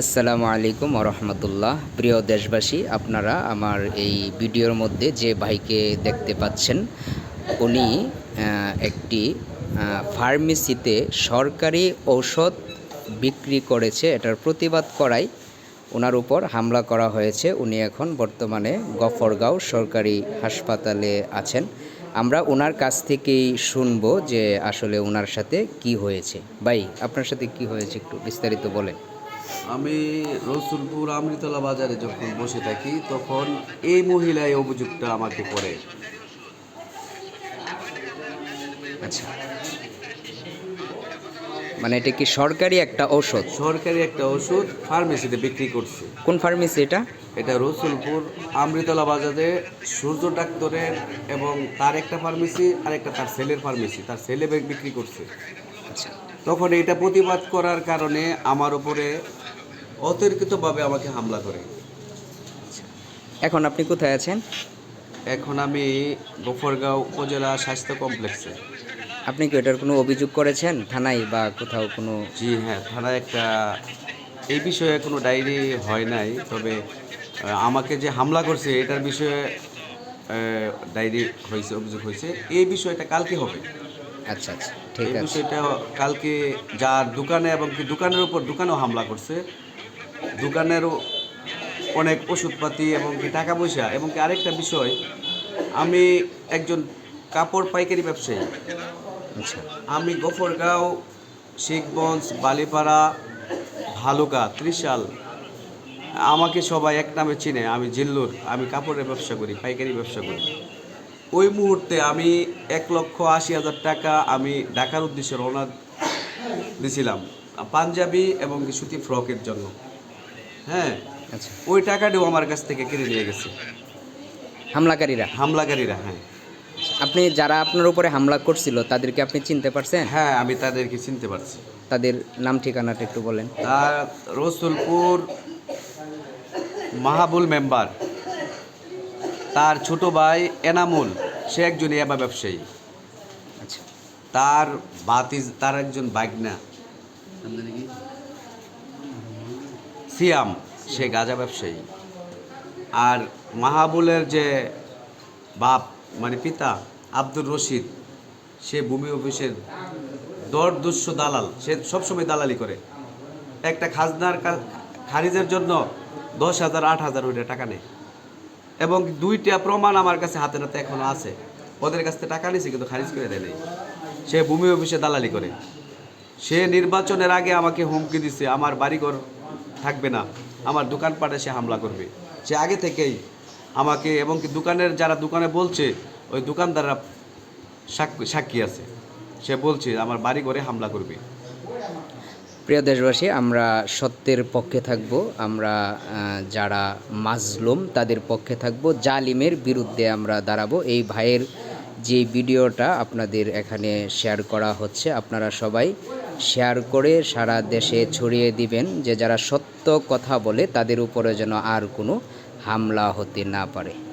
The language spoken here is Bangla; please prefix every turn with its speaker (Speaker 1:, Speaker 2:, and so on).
Speaker 1: আসসালামু আলাইকুম রহমতুল্লাহ। প্রিয় দেশবাসী, আপনারা আমার এই ভিডিওর মধ্যে যে ভাইকে দেখতে পাচ্ছেন, উনি একটি ফার্মেসিতে সরকারি ঔষধ বিক্রি করেছে, এটার প্রতিবাদ করায় ওনার উপর হামলা করা হয়েছে। উনি এখন বর্তমানে গফরগাঁও সরকারি হাসপাতালে আছেন। আমরা ওনার কাছ থেকেই শুনব যে আসলে ওনার সাথে কি হয়েছে। ভাই, আপনার সাথে কি হয়েছে একটু বিস্তারিত বলেন।
Speaker 2: আমি রসুলপুর আমৃতলা বাজারে যখন বসে থাকি তখন এই মহিলা এই অভিযোগটা আমাকে করে।
Speaker 1: আচ্ছা। মানে এটা কি সরকারি একটা ঔষধ?
Speaker 2: সরকারি একটা ওষুধ ফার্মেসিতে বিক্রি করছে।
Speaker 1: কোন ফার্মেসি এটা?
Speaker 2: এটা রসুলপুর আমৃতলা বাজারে সূর্য ডাক্তারের এবং তার একটা ফার্মেসি আর একটা তার ছেলের ফার্মেসি। তার ছেলে বে- বিক্রি করছে।
Speaker 1: আচ্ছা।
Speaker 2: তখন এটা প্রতিবাদ করার কারণে আমার উপরে অতর্কিতভাবে আমাকে হামলা করে।
Speaker 1: এখন আপনি কোথায় আছেন?
Speaker 2: এখন আমি গোফরগাঁও উপজেলা স্বাস্থ্য কমপ্লেক্সে।
Speaker 1: আপনি কি এটার কোনো অভিযোগ করেছেন? থানায় বা কোথাও কোনো?
Speaker 2: জি হ্যাঁ থানায় একটা এই বিষয়ে কোনো ডায়েরি হয় নাই তবে আমাকে যে হামলা করছে এটার বিষয়ে ডায়েরি হয়েছে অভিযোগ হয়েছে। এই বিষয়টা কালকে হবে।
Speaker 1: আচ্ছা আচ্ছা ঠিক আছে।
Speaker 2: বিষয়টা কালকে যার দোকানে এবং কি দোকানের উপর দোকানেও হামলা করছে দোকানেরও অনেক ওষুধপাতি এবং কি টাকা পয়সা। এবং কি আরেকটা বিষয় আমি একজন কাপড় পাইকারি ব্যবসায়ী।
Speaker 1: আচ্ছা।
Speaker 2: আমি গফরগাঁও শিখগঞ্জ বালিপাড়া ভালুকা ত্রিশাল আমাকে সবাই এক নামে চিনে। আমি জিল্লুর আমি কাপড়ের ব্যবসা করি পাইকারি ব্যবসা করি। ওই মুহূর্তে আমি এক লক্ষ আশি হাজার টাকা আমি ঢাকার উদ্দেশ্যে রওনা দিছিলাম পাঞ্জাবি এবং সুতি ফ্রকের জন্য। হ্যাঁ
Speaker 1: আচ্ছা।
Speaker 2: ওই টাকাটাও আমার কাছ থেকে কিনে নিয়ে গেছে।
Speaker 1: হামলাকারীরা?
Speaker 2: হামলাকারীরা হ্যাঁ।
Speaker 1: আপনি যারা আপনার উপরে হামলা করছিল তাদেরকে আপনি চিনতে পারছেন?
Speaker 2: হ্যাঁ আমি তাদেরকে চিনতে পারছি।
Speaker 1: তাদের নাম ঠিকানাটা একটু বলেন।
Speaker 2: তার রসুলপুর মাহাবুল মেম্বার তার ছোট ভাই এনামুল সে একজন ইয়াবা ব্যবসায়ী।
Speaker 1: আচ্ছা।
Speaker 2: তার বাতিজ তার একজন বাগনা। সিয়াম, সে গাঁজা ব্যবসায়ী। আর মাহাবুলের যে বাপ মানে পিতা, আব্দুর রশিদ, সে ভূমি অফিসের দর দুঃস্ব দালাল। সে সবসময় দালালি করে। একটা খাজনার খারিজের জন্য দশ হাজার, আট হাজার ওইটা টাকা নেয়। এবং দুইটা প্রমাণ আমার কাছে হাতে নাতে এখনও আছে। ওদের কাছ থেকে টাকা নিয়েছে কিন্তু খারিজ করে দেয় নাই। সে ভূমি অফিসে দালালি করে। সে নির্বাচনের আগে আমাকে হুমকি দিছে, আমার বাড়িঘর থাকবে না। আমার দোকানপাটে সে হামলা করবে। সে আগে থেকেই আমাকে এবং কি দোকানের যারা দোকানে বলছে, ওই দোকানদাররা সাক্ষী আছে। সে বলছে, আমার বাড়ি ঘরে হামলা করবে।
Speaker 1: প্রিয় দেশবাসী, আমরা সত্যের পক্ষে থাকব। আমরা যারা মাজলুম, তাদের পক্ষে থাকব। জালিমের বিরুদ্ধে আমরা দাঁড়াবো। এই ভাইয়ের যে ভিডিওটা আপনাদের এখানে শেয়ার করা হচ্ছে, আপনারা সবাই শেয়ার করে সারা দেশে ছড়িয়ে দিবেন যে যারা সত্য কথা বলে তাদের উপরে যেন আর কোনো হামলা হতে না পারে।